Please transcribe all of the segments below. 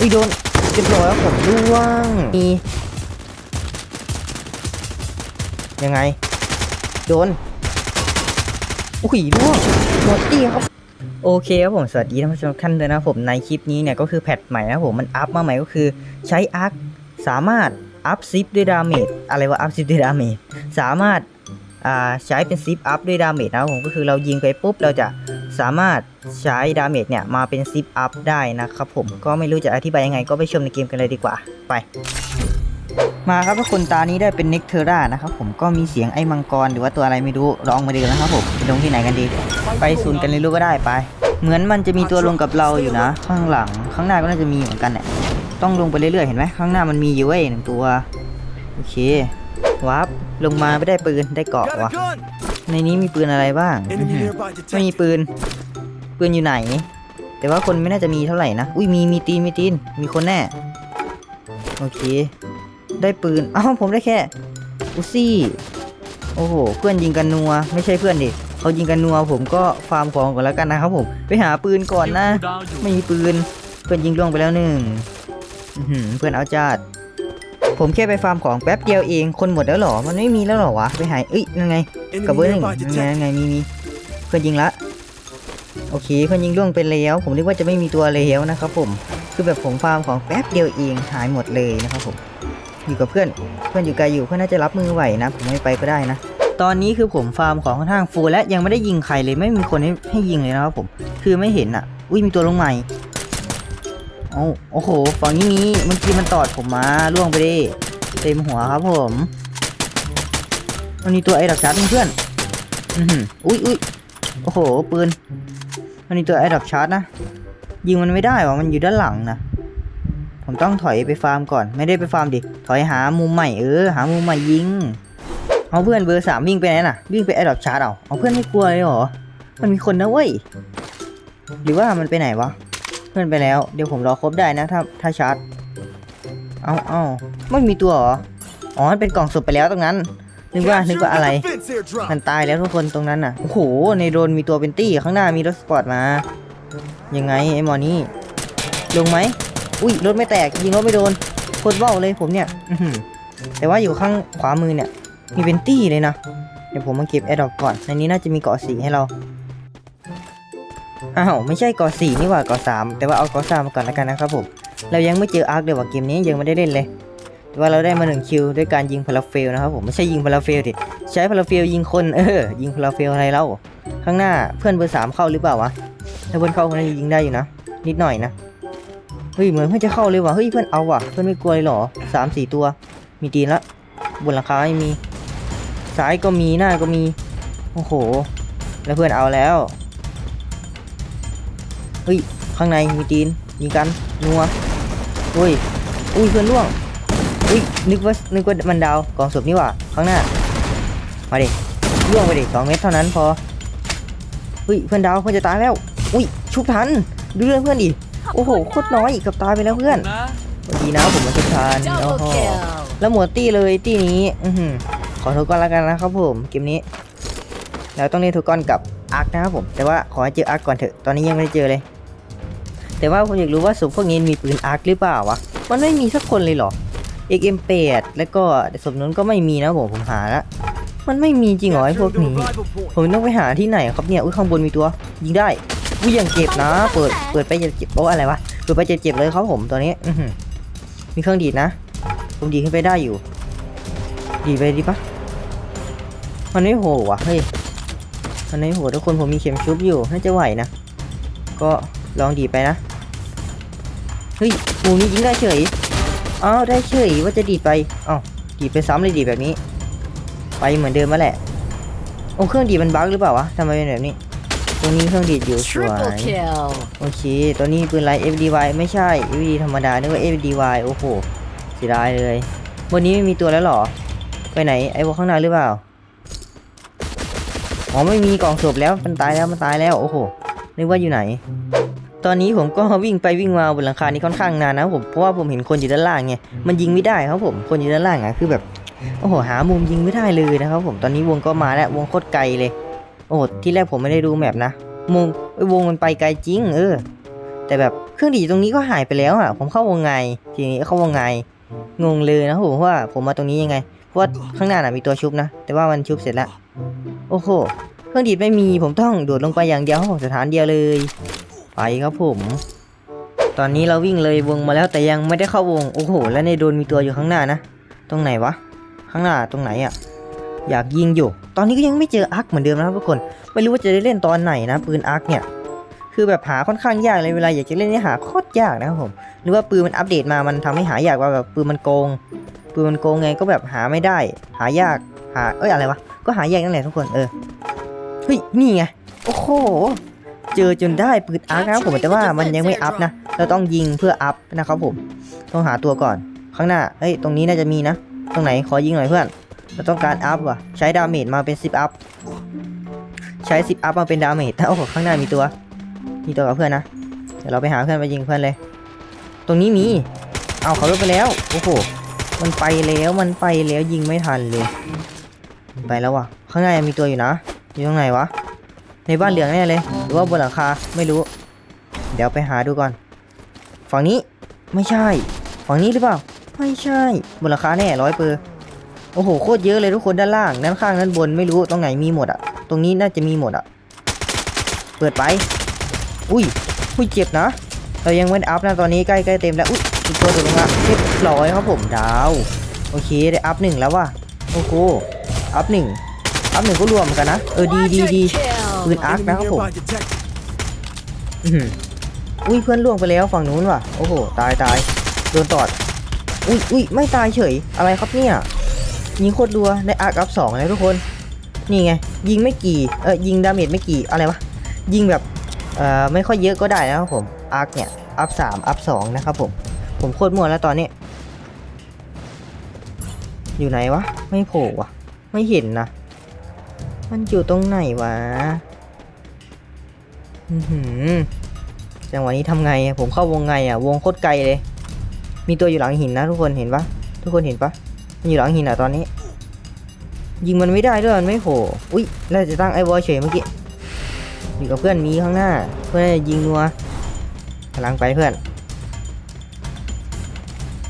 อุ้ยโดนเรียบร้อยแล้วผมร่วงมียังไง โดน อุ้ยร่วงหมดตีครับโอเคครับผม สวัสดีท่านผู้ชมทุกท่านเลยนะครับผมในคลิปนี้เนี่ยก็คือแพทใหม่นะครับผมมันอัพมาใหม่ก็คือใช้อาร์คสามารถอัพซิปด้วยดาเมจอะไรว่าอัพซิปด้วยดาเมจสามารถอ่าใช้เป็นซิปอัพด้วยดาเมจนะครับผมก็คือเรายิงไปปุ๊บเราจะ สามารถใช้ดาเมจเนี่ยมาเป็นซิปอัพได้นะครับผมก็ไม่รู้จะอธิบายยังไงก็ไปชมในเกมกันเลยดีกว่า ไป มาครับทุกคนตานี้ได้เป็นเน็กเทอร่านะครับผมก็มีเสียงไอ้มังกรหรือว่าตัวอะไรไม่รู้ลองมาดูนะครับผมไปลงที่ไหนกันดี ไปศูนย์กันเลยรู้ก็ได้ไป เหมือนมันจะมีตัวลงกับเราอยู่นะ ข้างหลังข้างหน้าก็น่าจะมีเหมือนกันเนี่ยต้องลงไปเรื่อยๆเห็นไหมข้างหน้ามันมีอยู่เว้ยหนึ่งตัวโอเควาร์ปลงมาไม่ได้ปืนได้เกาะวะ ในนี้มีปืนอะไรบ้างอื้อ Enemy หือ nearby ไม่มี detected. ปืน ปืนอยู่ไหน แต่ว่าคนไม่น่าจะมีเท่าไหร่นะ อุ้ยมีมีตีนมีตีน มีคนแน่ โอเค ได้ปืน อ้าวผมได้แค่ อุซี่ โอ้โห เพื่อนยิงกันนัว ไม่ใช่เพื่อนดิเขายิงกันนัวผมก็ฟาร์มของก่อนแล้วกันนะครับผม ไปหาปืนก่อนนะ ไม่มีปืน เพื่อนยิงล่วงไปแล้วหนึ่งอื้อหือเพื่อนเอาจัด ผมแค่ไปฟาร์มของแป๊บเดียวเอง คนหมดแล้วเหรอ มันไม่มีแล้วเหรอวะ ไปหายเอ้ยนั่นไงกับ Enemy เบอร์หนึ่ง nearby ยังไง detected. ยังไงมีมีเพื่อนยิงละ โอเคเพื่อนยิงล่วงไปแล้ว ผมนึกว่าจะไม่มีตัวแล้วนะครับผม คือแบบผมฟาร์มของแป๊บเดียวเองหายหมดเลยนะครับผม อยู่กับเพื่อน เพื่อนอยู่ไกลอยู่ เพื่อนน่าจะรับมือไหวนะ ผมไม่ไปก็ได้นะ ตอนนี้คือผมฟาร์มของค่อนข้างฟูลและยังไม่ได้ยิงใครเลย ไม่มีคนให้ให้ยิงเลยนะครับผม คือไม่เห็นอะ อุ้ยมีตัวลงใหม่โอ้โอ้โหฝั่งนี้มีเมื่อกี้มันตอดผมมาล่วงไปดิเต็มหัวครับผมมันมีตัวไอ้ดักชาร์จเพื่อนอืออุ้ยอุ้ยโอ้โหปืนมันมีตัวไอ้ดักชาร์จนะยิงมันไม่ได้วะมันอยู่ด้านหลังนะผมต้องถอยไปฟาร์มก่อน ไม่ได้ไปฟาร์มดิถอยหามุมใหม่เออหามุมใหม่ยิงเอาเพื่อนเบอร์สามวิ่งไปไหนน่ะวิ่งไปไอ้ดักชาร์จเอาเอาเพื่อนไม่กลัวเลยเหรอมันมีคนนะเว้ยหรือว่ามันไปไหนวะ พื่อนไปแล้ว เดี๋ยวผมรอครบได้นะถ้าถ้าชาร์จ เอาเอาไม่มีตัวเหรอ อ๋อมันเป็นกล่องศพไปแล้วตรงนั้น นึกว่า นึก Capture ว่าอะไร the defense airdrop. มันตายแล้วทุกคนตรงนั้นน่ะ โอ้โห ในโดรนมีตัวเป็นตี้ข้างหน้ามีรถสปอร์ตมา ยังไงไอ้หมอนี่ ลงไหม อุ้ยรถไม่แตกยิงรถไม่โดน โคตรเบ้าเลยผมเนี่ยอื้อหือแต่ว่าอยู่ข้างขวามือเนี่ย มีเป็นตี้เลยนะ เดี๋ยวผมมาเก็บแอร์ดรอปก่อนในนี้น่าจะมีเกาะสีให้เรา อ้าวไม่ใช่กาะสีนี่หว่ากาะสามแต่ว่าเอากาะสามมาก่อนแล้วกันนะครับผมเรายังไม่เจออาร์คเลยว่ะเกมนี้ยังไม่ได้เล่นเลยแต่ว่าเราได้มาหนึ่งคิวด้วยการยิงพาราเฟลนะครับผมไม่ใช่ยิงพาราเฟลดิใช้พาราเฟลยิงคนเออยิงพาราเฟลอะไรเล่าข้างหน้าเพื่อนเบอร์สามเข้าหรือเปล่าวะถ้าเพื่อนเข้าคนนั้ยิงได้อยู่นะนิดหน่อยนะเฮ้ยเหมือนเพื่อนจะเข้าเลยว่ะเฮ้ยเพื่อนเอาว่ะเพื่อนไม่กลัวเลยหรอสามสี่ตัว มีตีนละบนหลังคาไม่มีซ้ายก็มีหน้าก็มีโอ้โห แล้วเพื่อนเอาแล้ว ฮ้ย ข้างในมีตีนยิงกัน นัวอุ้ย อุ้ยเพื่อนล่วง อุ้ย นึกว่า นึกว่ามันดาว กองศพนี่หว่า ข้างหน้า มาดิล่วงไปดิสองเมตรเท่านั้นพอ เฮ้ย เพื่อนดาวเพื่อนจะตายแล้ว อุ้ย ชุบทัน ดูเรื่องเพื่อนดิโอ้โห โคตรน้อยเกับตายไปแล้วเพื่อนดีนะผมมาชุบทันโอ้ Double โห kill. แล้วหมดตี้เลยตี้นี้อือหือขอโทษก่อนแล้วกันนะครับผม เกมนี้แล้วต้องเล่นทุกก้อนกับอาร์คนะครับผม แต่ว่าขอให้เจออาร์คก่อนเถอะ ตอนนี้ยังไม่ได้เจอเลย แต่ว่าผมอยากรู้ว่าศพพวกนี้มีปืนอาร์คหรือเปล่าวะ มันไม่มีสักคนเลยเหรอ XM8 แล้วก็ศพนั้นก็ไม่มีนะผมผมหาแล้วมันไม่มีจริงเหรอไอ้พวก Capture the นี้ revival point. ผมต้องไปหาที่ไหนครับเนี่ย อุ้ยข้างบนมีตัว ยิงได้อุ้ยยังเจ็บนะ เปิด เปิดไปจะเจ็บโอ้อะไรวะ เปิดไปจะเจ็บเลยครับผมตัวนี้อือหือมีเครื่องดีดนะ ผมดีดขึ้นไปได้อยู่ ดีดไปดีปะมันไม่โหว่ะ เฮ้ย มันไม่โหทุกคนผมมีเข็มชุบอยู่ น่าจะไหวนะ ก็ ลองดีดไปนะ เฮ้ยปูนี้ยิงได้เฉยอ้าวได้เฉยว่าจะดีดไปอ้าวดีดไปซ้ำเลยดีดแบบนี้ ไปเหมือนเดิมมาแหละ โอ้เครื่องดีดมันบั๊กหรือเปล่าวะทำไมเป็นแบบนี้ตรงนี้เครื่องดีดอยู่สว Triple ย kill. โอเค ตัวนี้ปืนไร FDY ไม่ใช่ FD ธรรมดานึกว่า FDY โอ้โหเสียดายเลยบนนี้ไม่มีตัวแล้วเหรอ ไปไหนไอ้พวกข้างหน้าหรือเปล่าอ๋อไม่มีกล่องศพแล้วมันตายแล้วมันตายแล้วโอ้โหนึกว่าอยู่ไหน ตอนนี้ผมก็วิ่งไปวิ่งมาบนหลังคานี้ค่อนข้างนานนะผมเพราะว่าผมเห็นคนอยู่ด้านล่างไงมันยิงไม่ได้ครับผมคนอยู่ด้านล่างอะคือแบบโอ้โหหามุมยิงไม่ได้เลยนะครับผมตอนนี้วงก็มาแล้ววงโคตรไกลเลย โอ้โหที่แรกผมไม่ได้ดูแมปนะวงไอ้ยวงมันไปไกลจริง เออ แต่แบบเครื่องดีดตรงนี้ก็หายไปแล้วอะ ผมเข้าวงไง ทีนี้เข้าวงไงงงเลยนะครับผมว่าผมมาตรงนี้ยังไงเพราะว่าข้างหน้าน่ะมีตัวชุบนะ แต่ว่ามันชุบเสร็จแล้วโอ้โหเครื่องดีดไม่มีผมต้องโดดลงไปอย่างเดียวครับผมสถานเดียวเลย ไปครับผม ตอนนี้เราวิ่งเลยวงมาแล้วแต่ยังไม่ได้เข้าวง โอ้โห แล้วในโดนมีตัวอยู่ข้างหน้านะ ตรงไหนวะ ข้างหน้าตรงไหนอะ อยากยิงอยู่ ตอนนี้ก็ยังไม่เจออาร์คเหมือนเดิมนะครับทุกคน ไม่รู้ว่าจะได้เล่นตอนไหนนะปืนอาร์คเนี่ย คือแบบหาค่อนข้างยากเลยเวลาอยากจะเล่นเนี่ยหาโคตรยากนะครับผม หรือว่าปืนมันอัปเดตมา มันทำให้หายากว่าแบบปืนมันโกง ปืนมันโกงไงก็แบบหาไม่ได้ หายาก หา เอ้ยอะไรวะ ก็หายากนั่นแหละทุกคน เออ เฮ้ย นี่ไง โอ้โห เจอจนได้ปืนอาร์คนะครับผมแต่ว่ามันยังไม่อัพนะเราต้องยิงเพื่ออัพนะครับผมต้องหาตัวก่อน ข้างหน้าเฮ้ยตรงนี้น่าจะมีนะ ตรงไหนขอยิงหน่อยเพื่อน เราต้องการอัพว่ะใช้ดาเมจมาเป็น 10 อัพ ใช้ 10 อัพมาเป็นดาเมจโอ้โหข้างหน้ามีตัว มีตัวกับเพื่อนนะเดี๋ยวเราไปหาเพื่อนไปยิงเพื่อนเลย ตรงนี้มี เอาเขาลบไปแล้วโอ้โหมันไปแล้วมันไปแล้วยิงไม่ทันเลย ไปแล้วว่ะ ข้างหน้ายังมีตัวอยู่นะ อยู่ตรงไหนวะ ในบ้านเหลืองแน่เลย หรือว่าบนหลังคาไม่รู้ เดี๋ยวไปหาดูก่อน ฝั่งนี้ไม่ใช่ ฝั่งนี้หรือเปล่า ไม่ใช่บนหลังคาแน่ร้อยเปอร์โอ้โหโคตรเยอะเลยทุกคนด้านล่างด้านข้างด้านบนไม่รู้ตรงไหนมีหมดอะตรงนี้น่าจะมีหมดอะเปิดไป อุ้ยอุ้ยเจ็บนะ เรายังไม่อัพนะตอนนี้ใกล้ใกล้เต็มแล้ว อุ้ยอีกตัวตัวลงมาเรียบร้อยครับผมดาว โอเคได้อัพหนึ่งแล้วว่ะ โอ้โห อัพหนึ่งอัพหนึ่งก็รวมกันนะ เออดีดีดี ปืนอาร์คนะครับผมอื้อหืออุ้ยเพื่อนล่วงไปแล้วฝั่งนู้นว่ะ โอ้โห ตายตายโดนตอด อุ้ยอุ้ยไม่ตายเฉย อะไรครับเนี่ย ยิงโคตรรัวได้อาร์คอัพสองแล้วทุกคน นี่ไง ยิงไม่กี่ เออยิงดาเมจไม่กี่อะไรวะ ยิงแบบ เอ่อ ไม่ค่อยเยอะก็ได้นะครับผม อาร์คเนี่ย อัพสามอัพสองนะครับผม ผมโคตรมั่วแล้วตอนนี้ อยู่ไหนวะ ไม่โผล่วะ ไม่เห็นนะ มันอยู่ตรงไหนวะอือหือ จังหวะนี้ทำไงอะผมเข้าวงไงอะ วงโคตรไกลเลย มีตัวอยู่หลังหินนะทุกคนเห็นปะทุกคนเห็นปะมันอยู่หลังหินอะตอนนี้ ยิงมันไม่ได้ด้วยมันไม่โผล่อุ้ยแล้วจะตั้งไอ้วอลเฉยเมื่อกี้อยู่กับเพื่อนมีข้างหน้า เพื่อนยิงนัวกำลังไปเพื่อน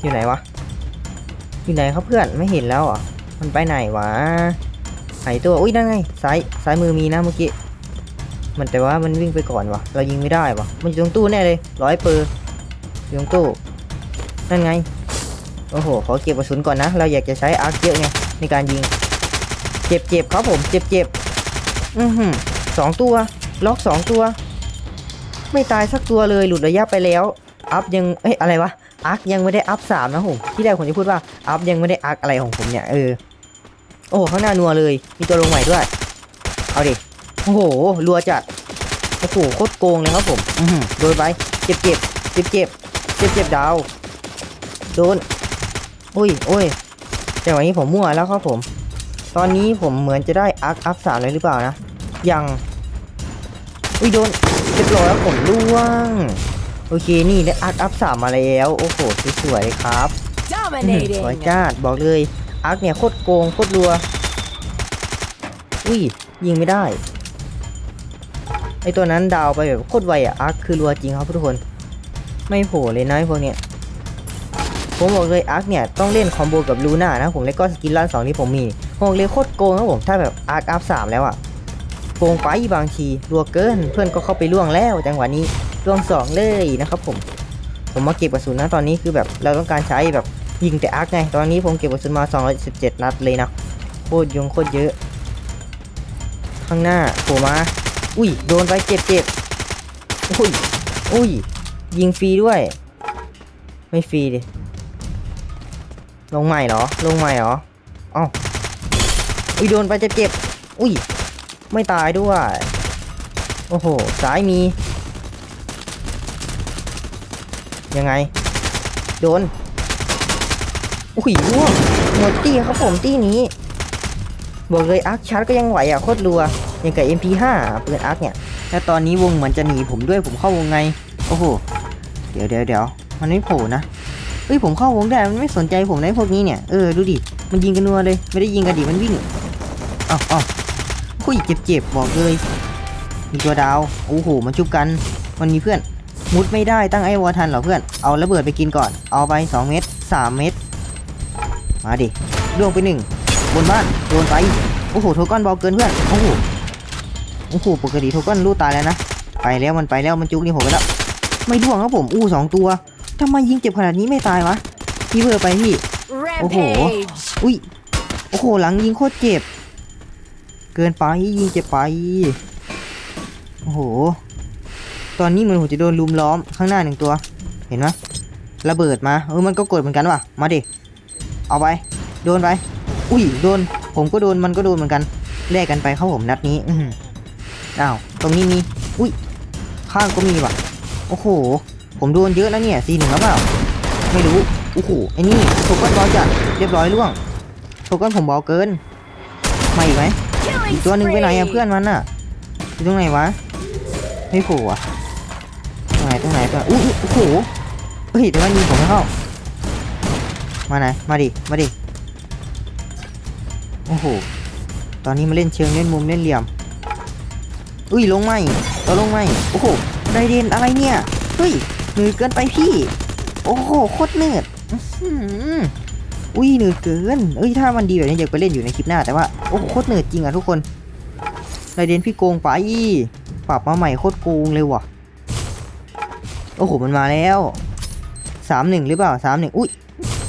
อยู่ไหนวะอยู่ไหนครับเพื่อนไม่เห็นแล้วอะมันไปไหนวะหายตัวอุ้ยนั่นไงซ้ายซ้ายมือมีนะเมื่อกี้ มันแต่ว่ามันวิ่งไปก่อนวะเรายิงไม่ได้วะมันอยู่ตรงตู้แน่เลยร้อยเปอร์อยู่ตรงตู้นั่นไงโอ้โหขอเก็บกระสุนก่อนนะ เราอยากจะใช้อาร์คเยอะไงในการยิง เจ็บเจ็บครับผม เจ็บเจ็บอือหือสองตัว ล็อกสองตัว ไม่ตายสักตัวเลยหลุดระยะไปแล้ว อัพยังเอ้ยอะไรวะอาร์คยังไม่ได้อัพสามนะผมที่แรกผมจะพูดว่าอัพยังไม่ได้อาร์คอะไรของผมเนี่ยเออโอ้โหข้างหน้านัวเลย มีตัวลงใหม่ด้วย เอาดิ อ้โหรัวจัดโอ้โหโคตรโกงเลยครับผมอือหือโดนไปเจ็บเจ็บเจ็บเจ็บเจ็บเจ็บดาวโดนอุ้ยโอ้ยแต่วันนี้ผมมั่วแล้วครับผม ตอนนี้ผมเหมือนจะได้อัพอัพสามเลยหรือเปล่านะยังอุ้ยโดนเรียบร้อยแล้วผมล่วงโอเคนี่ได้อัพอัพสามมาแล้ว โอ้โหสวยๆเลยครับ Dominating. สวยจ้าดบอกเลยอาร์คเนี่ยโคตรโกงโคตรรัว อุ้ยยิงไม่ได้ ไอตัวนั้นดาวไปแบบโคตรไวอะอาร์คคือรัวจริงครับทุกคน ไม่โผล่เลยนะไอ้พวกเนี้ยผมบอกเลยอาร์คเนี่ยต้องเล่นคอมโบกับลูน่านะผมแล้วก็สกิลลันสองที่ผมมีผมบอกเลยโคตรโกงครับผมถ้าแบบอาร์คอัพสามแล้วอะโกงไปบางทีรัวเกิน เพื่อนก็เข้าไปล่วงแล้วจังหวะนี้ล่วงสองเลยนะครับผมผมมาเก็บกระสุนนะตอนนี้คือแบบเราต้องการใช้แบบยิงแต่อาร์คไง ตอนนี้ผมเก็บกระสุนมา 217 นัดเลยนะ โคตรยงโคตรเยอะ ข้างหน้าโผล่มา อุ้ย โดนไปเจ็บเจ็บอุ้ย อุ้ย ยิงฟรีด้วย ไม่ฟรีดิ ลงใหม่เหรอ ลงใหม่เหรออ้าอุ้ย โดนไปเจ็บเจ็บอุ้ย ไม่ตายด้วย โอ้โหซ้ายมี ยังไง โดน อุ้ยร่วงหมดตี้ครับผมตี้นี้ บอกเลยอาร์คชาร์ก็ยังไหวอะ โคตรรัว ย่างกับ MP5 ปืนอาร์คเนี่ยแล้วตอนนี้วงเหมือนจะหนีผมด้วยผมเข้าวงไง โอ้โห เดี๋ยวเดี๋ยวเดี๋ยวมันไม่โผล่นะเฮ้ยผมเข้าวงได้มันไม่สนใจผมในะพวกนี้เนี่ย เออดูดิ มันยิงกันนัวเลย ไม่ได้ยิงกันดิมันวิ่งอ้าวอ้าวคุยเจ็บเจ็บบอกเลย มีตัวดาว โอ้โห มันชุบกัน มันมีเพื่อน มุดไม่ได้ตั้งไอ้วอทันเหรอเพื่อน เอาระเบิดไปกินก่อน เอาไป 2 เม็ด3 เม็ด มาดิล่วงไปหนึ่งบนบ้านโดนไป โอ้โหโทก้อนเบาเกินเพื่อน โอ้โห โอ้โหปกติโทก้อนรูดตายแล้วนะ ไปแล้วมันไปแล้วมันจุกนี่ผมไปแล้ว ไม่ล่วงครับผมอู้สองตัวทำไมยิงเจ็บขนาดนี้ไม่ตายวะพี่เบอร์ไปพี่ Rampage. อุ้ยโอ้โหหลังยิงโคตรเจ็บ เกินไปยิงเจ็บไปโอ้โห ตอนนี้เหมือนผมจะโดนลุมล้อมข้างหน้าหนึ่งตัว เห็นไหมระเบิดมาเออมันก็กดเหมือนกันว่ะ มาดิเอาไปโดนไป อุ้ยโดน ผมก็โดนมันก็โดนเหมือนกันแลกกันไปเข้าผมนัดนี้ อื อ้าว ตรงนี้มี อุ้ย ข้างก็มีว่ะ โอ้โห ผมโดนเยอะนะเนี่ยซีหนึ่งหรือเปล่า ไม่รู้ โอ้โห ไอ้นี่โทก้อนบอลจัด เรียบร้อยล่วงโทก้อนผมเบาเกิน มาอีกไหมอีกตัวหนึ่งไปไหนอะเพื่อนมันอะอยู่ตรงไหนวะ ไม่โผล่อะตรงไหนตรงไหนตรงไหนอู้หูโอ้โห เฮ้ยแต่ว่ายิงผมไม่เข้า มาไหน มาดิ มาดิ โอ้โห ตอนนี้มาเล่นเชิงเล่นมุมเล่นเหลี่ยม อุ้ยลงไหมเราลงไหมโอ้โหไดเดนอะไรเนี่ยเฮ้ยหนืดเกินไปพี่ โอ้โหโคตรเนืดอื้อหืออุ้ยหนืดเกินเอ้ยถ้ามันดีแบบนี้อยากไปเล่นอยู่ในคลิปหน้าแต่ว่าโอ้โหโคตรเนืดจริงอะทุกคนไดเดนพี่โกงไปปรับมาใหม่โคตรโกงเลยว่ะโอ้โหมันมาแล้วสามหนึ่งหรือเปล่าสามหนึ่งอุ้ย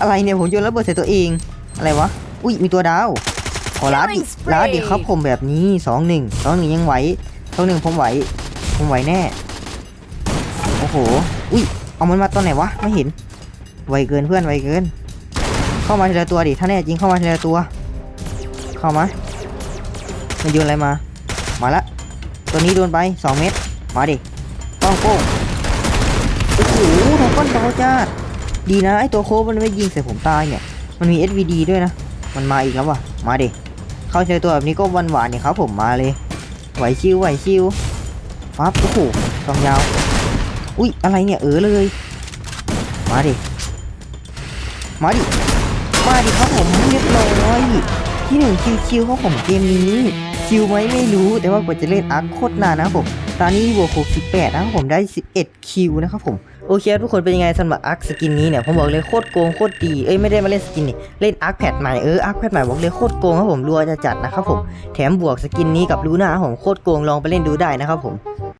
อะไรเนี่ยผมโยนระเบิดใส่ตัวเองอะไรวะอุ้ยมีตัวดาวขอลาดดิลาดดิครับผมแบบนี้สองหนึ่งสองหนึ่งยังไหว สองหนึ่งผมไหว ผมไหวแน่ โอ้โห อุ้ย เอามันมาตอนไหนวะ ไม่เห็น ไวเกินเพื่อนไวเกิน เข้ามาทีละตัวดิ ถ้าแน่จริงเข้ามาทีละตัว เข้ามา มันโยนอะไรมา มาละ ตัวนี้โดนไปสองเม็ด มาดิป้องโป้งโอ้โหโดนก้อนเบาจ้าดดีนะไอตัวโคบมันไม่ยิงใส่ผมตายเนี่ย มันมี SVD ด้วยนะ มันมาอีกแล้วว่ะ มาดิ เข้าเจอตัวแบบนี้ก็หวานหวานๆเนี่ยครับผมมาเลย ไหวคิวไหวคิวปั๊บโอ้โหกองยาว อุ้ยอะไรเนี่ยเออเลย มาดิ มาดิ มาดิครับผมเรียบร้อยที่หนึ่งคิวคิวของผมเกมนี้คิวไหมไม่รู้แต่ว่ากว่าจะเล่นอาร์คโคตรนานนะครับผม ตอนนี้บวกสิบแปดนะครับผมได้สิบเอ็ดคิวนะครับผม โอเคทุกคนเป็นยังไงสำหรับอาร์คสกินนี้เนี่ยผมบอกเลยโคตรโกงโคตรดีเอ้ยไม่ได้มาเล่นสกินนี่เล่นอาร์คแพดใหม่เอออาร์คแพดใหม่บอกเลยโคตรโกงครับผมรัวจะจัดนะครับผมแถมบวกสกินนี้กับลูน่าผมโคตรโกงลองไปเล่นดูได้นะครับผม